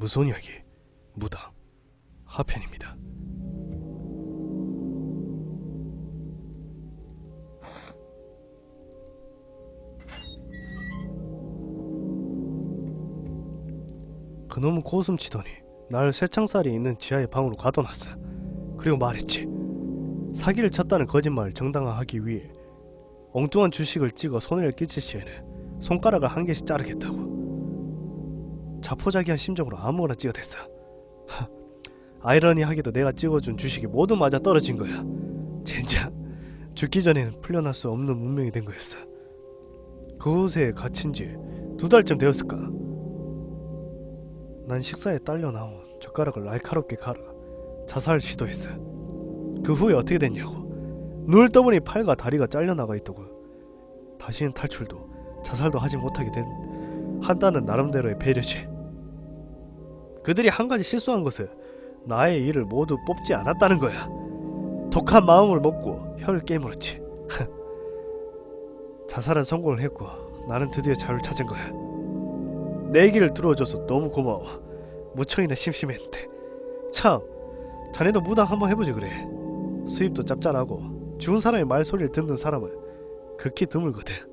무서운 이야기 무당 하편입니다. 그놈은 고숨 치더니 날 쇠창살이 있는 지하의 방으로 가둬놨어. 그리고 말했지. 사기를 쳤다는 거짓말을 정당화하기 위해 엉뚱한 주식을 찍어 손해를 끼칠 시에는 손가락을 한 개씩 자르겠다고. 자포자기한 심정으로 아무거나 찍어댔어. 하, 아이러니하게도 내가 찍어준 주식이 모두 맞아 떨어진 거야. 젠장. 죽기 전에는 풀려날 수 없는 운명이 된 거였어. 그곳에 갇힌 지 두 달쯤 되었을까? 난 식사에 딸려 나온 젓가락을 날카롭게 갈아 자살을 시도했어. 그 후에 어떻게 됐냐고. 눈을 떠보니 팔과 다리가 잘려나가 있더군. 다시는 탈출도 자살도 하지 못하게 된 한다는 나름대로의 배려지. 그들이 한 가지 실수한 것은 나의 일을 모두 뽑지 않았다는 거야. 독한 마음을 먹고 혀를 깨물었지. 자살은 성공을 했고 나는 드디어 자유를 찾은 거야. 내 얘기를 들어줘서 너무 고마워. 무척이나 심심했는데. 참, 자네도 무당 한번 해보지 그래. 수입도 짭짤하고 죽은 사람의 말소리를 듣는 사람은 극히 드물거든.